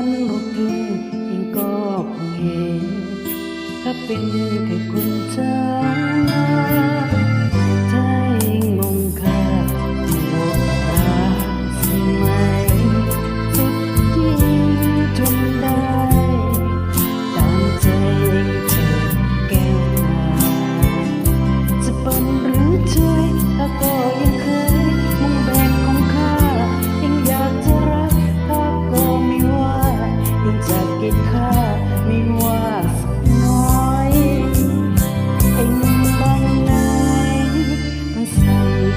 วันหกเองก็คงเห็นถ้าเป็นแค่คน